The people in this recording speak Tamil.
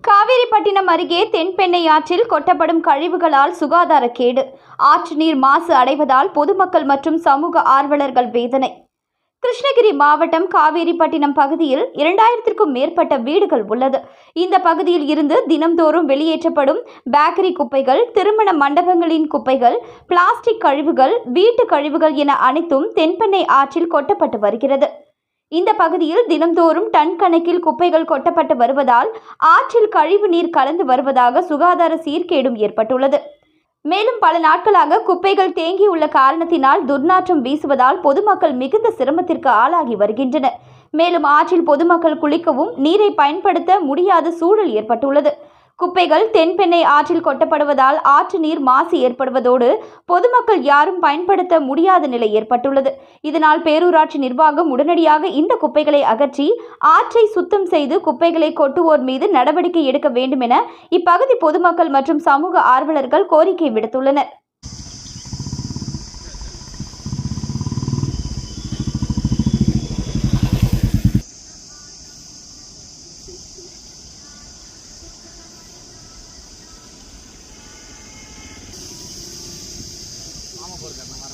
காவேரிப்பட்டினம் அருகே தென்பெண்ணை ஆற்றில் கொட்டப்படும் கழிவுகளால் சுகாதாரக்கேடு ஆற்று நீர் மாசு அடைவதால் பொதுமக்கள் மற்றும் சமூக ஆர்வலர்கள் வேதனை. கிருஷ்ணகிரி மாவட்டம் காவேரிப்பட்டினம் பகுதியில் இரண்டாயிரத்திற்கும் மேற்பட்ட வீடுகள் உள்ளது. இந்த பகுதியில் இருந்து தினம்தோறும் வெளியேற்றப்படும் பேக்கரி குப்பைகள் திருமண மண்டபங்களின் குப்பைகள் பிளாஸ்டிக் கழிவுகள் வீட்டு கழிவுகள் என அனைத்தும் தென்பெண்ணை ஆற்றில் கொட்டப்பட்டு வருகிறது. இந்த பகுதியில் தினம்தோறும் டன் கணக்கில் குப்பைகள் கொட்டப்பட்டு வருவதால் ஆற்றில் கழிவு நீர் கலந்து வருவதாக சுகாதார சீர்கேடும் ஏற்பட்டுள்ளது. மேலும் பல நாட்களாக குப்பைகள் தேங்கியுள்ள காரணத்தினால் துர்நாற்றம் வீசுவதால் பொதுமக்கள் மிகுந்த சிரமத்திற்கு ஆளாகி வருகின்றனர். மேலும் ஆற்றில் பொதுமக்கள் குளிக்கவும் நீரை பயன்படுத்த முடியாத சூழல் ஏற்பட்டுள்ளது. குப்பைகள் தென்பெண்ணை ஆற்றில் கொட்டப்படுவதால் ஆற்று நீர் மாசு ஏற்படுவதோடு பொதுமக்கள் யாரும் பயன்படுத்த முடியாத நிலை ஏற்பட்டுள்ளது. இதனால் பேரூராட்சி நிர்வாகம் உடனடியாக இந்த குப்பைகளை அகற்றி ஆற்றை சுத்தம் செய்து குப்பைகளை கொட்டுவோர் மீது நடவடிக்கை எடுக்க வேண்டும் என இப்பகுதி பொதுமக்கள் மற்றும் சமூக ஆர்வலர்கள் கோரிக்கை விடுத்துள்ளனர். ক্ষমা করবেন আমার